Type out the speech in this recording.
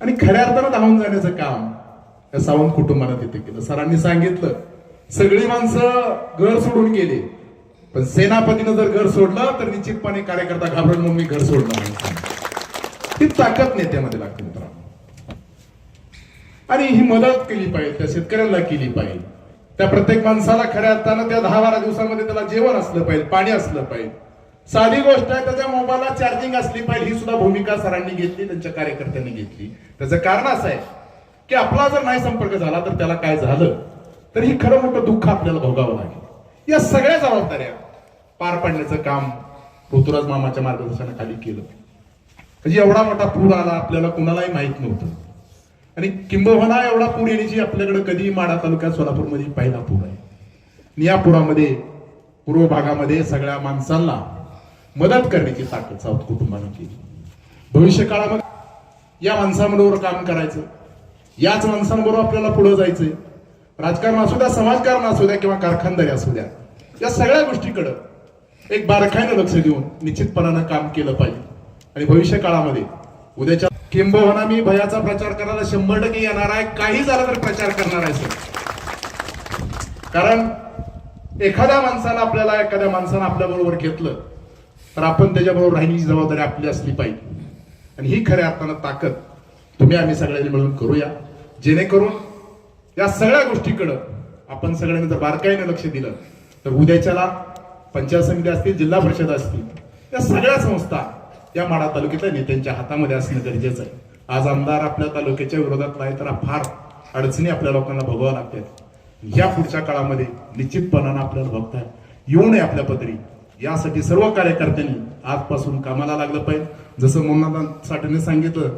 आणि खऱ्या अर्थानं धावून जाण्याचं काम. या सावंत कुटुंबानं तिथे केलं. सरांनी सांगितलं सगळी माणसं घर सोडून गेली. पण सेनापतीनं जर घर सोडलं तर निश्चितपणे कार्यकर्ता घाबरून म्हणून मी घर सोडणार नाही. ती ताकद नेत्यामध्ये लागते मित्रांनो. आणि ही मदत केली पाहिजे त्या शेतकऱ्यांना केली पाहिजे. त्या प्रत्येक माणसाला खऱ्या अर्थानं त्या दहा बारा दिवसामध्ये त्याला जेवण असलं पाहिजे पाणी असलं पाहिजे. साधी गोष्ट आहे त्याच्या मोबाईलला चार्जिंग असली पाहिजे ही सुद्धा भूमिका सरांनी घेतली त्यांच्या कार्यकर्त्यांनी घेतली. त्याचं कारण असं आहे की आपला जर नाही संपर्क झाला तर त्याला काय झालं? तर ही खरं मोठं दुःख आपल्याला भोगावं लागेल. या सगळ्या जबाबदाऱ्या पार पाडण्याचं काम ऋतुराज मामाच्या मार्गदर्शनाखाली केलं. म्हणजे एवढा मोठा पूर आला आपल्याला कुणालाही माहीत नव्हतं. आणि किंबहुना एवढा पूर येण्याची आपल्याकडे कधी माडा तालुक्यात सोलापूरमध्ये पहिला पूर आहे. आणि या पुरामध्ये पूर्व भागामध्ये सगळ्या माणसांना मदत करण्याची ताकद साऊथ कुटुंबानं केली. भविष्य काळामध्ये या माणसांबरोबर काम करायचं याच माणसांबरोबर आपल्याला पुढे जायचंय. राजकारण असू द्या समाजकारण असू द्या किंवा कारखानदारी असू द्या या सगळ्या गोष्टीकडं एक बारकाईनं लक्ष देऊन निश्चितपणानं काम केलं पाहिजे. आणि भविष्य काळामध्ये उद्याच्या किंबहुना मी भयाचा प्रचार करायला शंभर टक्के येणार आहे काही झालं तर प्रचार करणार आहे सर. कारण एखाद्या माणसाला आपल्याला एखाद्या माणसानं आपल्याबरोबर घेतलं तर आपण त्याच्याबरोबर राहिण्याची जबाबदारी आपली असली पाहिजे. आणि ही खऱ्या अर्थानं ताकद तुम्ही आम्ही सगळ्यांनी मिळून करूया. जेणेकरून या सगळ्या गोष्टीकडं आपण सगळ्यांनी जर बारकाईनं लक्ष दिलं तर उद्याच्याला पंचायत समिती असतील जिल्हा परिषद असतील या सगळ्या संस्था या माडा तालुक्यातल्या नेत्यांच्या हातामध्ये असणं गरजेचं आहे. आज आमदार आपल्या तालुक्याच्या विरोधात नाही तर फार अडचणी आपल्या लोकांना भोगाव्या लागतात. या पुढच्या काळामध्ये निश्चितपणानं आपल्याला बघताय येऊ नये आपल्या पदरी. यासाठी सर्व कार्यकर्त्यांनी आजपासून कामाला लागलं पाहिजे. जसं मोहम्मद साठेने सांगितलं